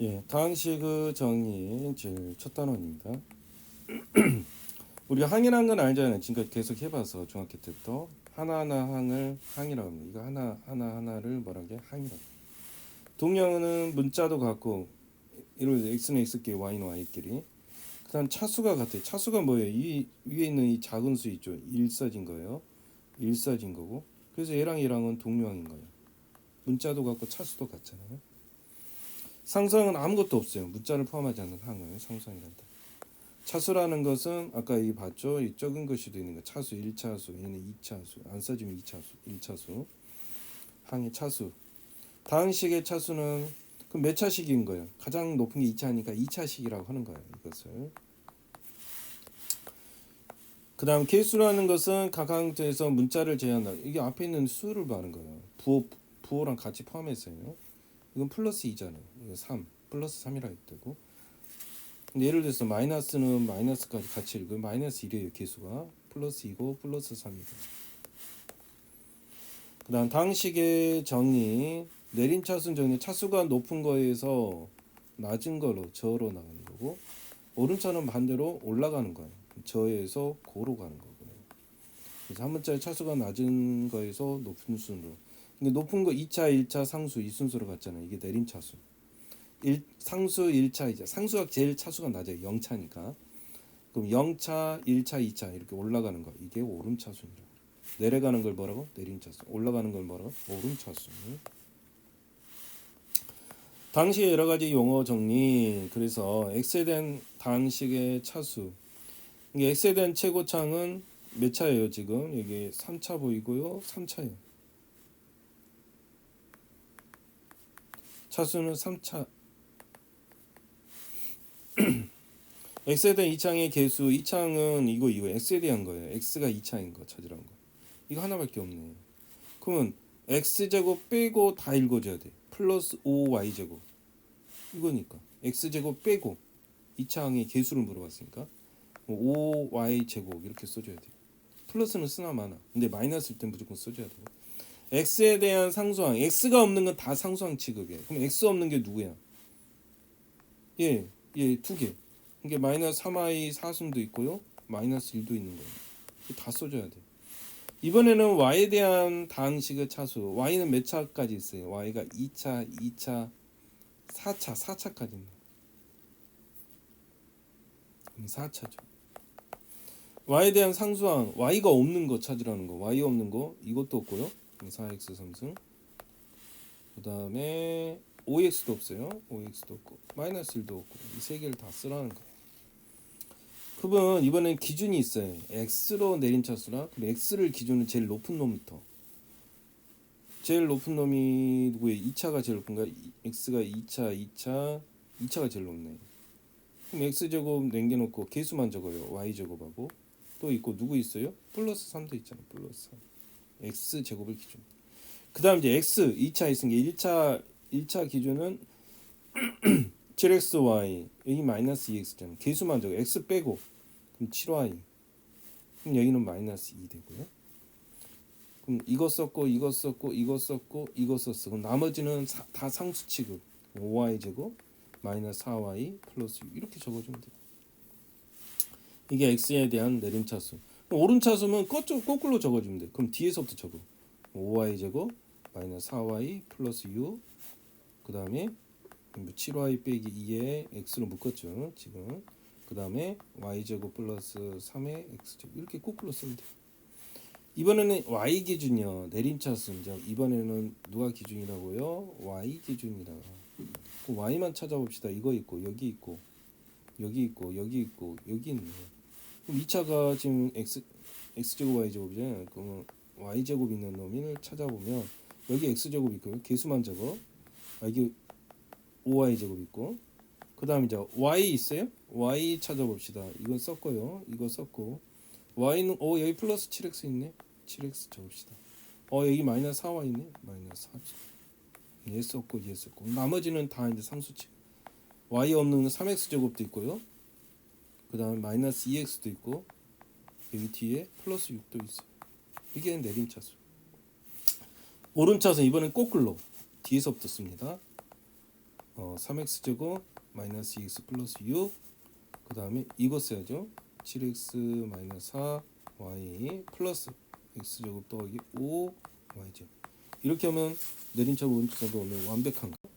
예, 당식의 정의 제일 첫 단원입니다. 우리가 항이란 건 알잖아요. 지금까지 계속 해봐서 중학교 때부터 하나하나 항을 항이라고 합니다. 이거 하나 하나 하나를 뭐라게 항이라고. 동령은 문자도 같고 예를 x는 x끼리 y는 y끼리. 그다음 차수가 같아요. 차수가 뭐예요? 이 위에 있는 이 작은 수 있죠. 일사진 거예요. 일사진 거고. 그래서 얘랑 얘랑은 동령인 거예요. 문자도 같고 차수도 같잖아요. 상수항은 아무것도 없어요. 문자를 포함하지 않는 항을 상수항이란다. 차수라는 것은 아까 이 봤죠? 이 적은 것이도 있는 거. 차수 1차수, 얘는 2차수. 안 써지면 2차수, 1차수. 항의 차수. 다항식의 차수는 그럼 몇 차식인 거예요? 가장 높은 게 2차니까 2차식이라고 하는 거예요. 이것을. 그 다음 개수라는 것은 각 항에서 문자를 제한다. 이게 앞에 있는 수를 말하는 거예요. 부호 부호랑 같이 포함해서요. 이건 플러스 2잖아요. 이거 3 플러스 3이라 했다고. 근데 예를 들어서 마이너스는 마이너스까지 같이 읽으면 마이너스 1이에요. 개수가 플러스 2고 플러스 3이고. 그 다음 당식의 정의 내린 차순 정의 차수가 높은 거에서 낮은 거로 저로 나가는 거고 오른차는 반대로 올라가는 거예요. 저에서 고로 가는 거고요. 그래서 한 문자의 차수가 낮은 거에서 높은 순으로. 높은 거 2차, 1차, 상수 이 순서로 갔잖아요. 이게 내린 차수. 1, 상수 1차, 이제 상수가 제일 차수가 낮아요. 0차니까. 그럼 0차, 1차, 2차 이렇게 올라가는 거. 이게 오른 차수입니다. 내려가는 걸 뭐라고? 내린 차수. 올라가는 걸 뭐라고? 오른 차수. 당시의 여러 가지 용어 정리. 그래서 X에 대한 당식의 차수. 이게 X에 대한 최고창은 몇 차예요, 지금? 여기 3차 보이고요. 3차예요. 차수는 3차. X에 대한 2창의 개수, 2창은 이거 이거 X에 대한 거예요. X가 2창인 거 찾으라는 거. 이거 하나밖에 없네. 그러면 X 제곱 빼고 다 읽어줘야 돼. 플러스 5Y 제곱. 이거니까 X 제곱 빼고 2창의 개수를 물어봤으니까 5Y 제곱 이렇게 써줘야 돼. 플러스는 쓰나 마나. 근데 마이너스일 땐 무조건 써줘야 되고. X에 대한 상수항 x가 없는 건 다 상수항 취급이에요. 그럼 x 없는 게 누구야? 예, 예, 두 개. 이게 마이너스 3i 사승도 있고요, 마이너스 1도 있는 거예요. 다 써줘야 돼. 이번에는 y에 대한 다항식의 차수. y는 몇 차까지 있어요? y가 2차, 2차, 4차, 4차까지 있네. 그럼 4차죠. y에 대한 상수항, y가 없는 거 찾으라는 거. y 없는 거 이것도 없고요. 4x 3승. 그 다음에 5x도 없어요. 5x도 없고 마이너스 1도 없고 이 세 개를 다 쓰라는 거예요. 그러면 이번엔 기준이 있어요. X로 내린 차수라 그럼 x를 기준으로 제일 높은 놈부터. 제일 높은 놈이 누구예요? 2차가 제일 높은가 x가 2차 2차 2차가 제일 높네. 그럼 x제곱 남겨놓고 개수만 적어요. Y제곱하고. 또 있고 누구 있어요? 플러스 3도 있잖아요 플러스 3 x 제곱을 기준. 그다음 이제 x 2차 있으니까 1차 1차 기준은 7xy 여기 마이너스 2x잖아. 개수만 적어 x 빼고 그럼 7y. 그럼 여기는 마이너스 2 되고요. 그럼 이거 썼고 이거 썼고 이거 썼고 이거 썼어. 그럼 나머지는 사, 다 상수 취급. 5y 제곱 마이너스 4y 플러스 6 이렇게 적어주면 돼요. 이게 x에 대한 내림차수. 오른차수면 거쪽 거꾸로 적어주면 돼. 그럼 뒤에서부터 적어. 5y 제곱 마이너스 4y 플러스 6. 그 다음에 7y 빼기 2에 x로 묶었죠. 지금. 그 다음에 y 제곱 플러스 3의 x 제곱 이렇게 거꾸로 쓰면 돼. 이번에는 y 기준이요. 내림차수 이제 이번에는 누가 기준이라고요? y 기준이라. 그 y만 찾아봅시다. 이거 있고 여기 있고 여기 있고 여기 있고 여기 있네. 그럼 2차가 지금 x x 제곱 y 제곱이잖아요. 그러면 y 제곱 있는 놈을 찾아보면 여기 x 제곱 있고요. 개수만 적어. 아, 이게 5y 제곱 있고. 그 다음 이제 y 있어요? y 찾아봅시다. 이건 썼고요. 이거 썼고. y는 어 여기 플러스 7x 있네. 7x 적읍시다. 어 여기 마이너스 4y 있네. 마이너스 4. 얘 썼고 얘 썼고. 나머지는 다 이제 상수치. y 없는 3x 제곱도 있고요. 그 다음에 마이너스 2x도 있고 여기 뒤에 플러스 6도 있어요. 이게 내림차수. 오른차수 이번엔 거꾸로 뒤에서부터 씁니다. 어, 3x 제곱 마이너스 2x 플러스 6. 그 다음에 이거 써야죠. 7x 마이너스 4 y 플러스 x 제곱 더하기 5 y 제곱. 이렇게 하면 내림차고 오른쪽도 오늘 완벽한 거.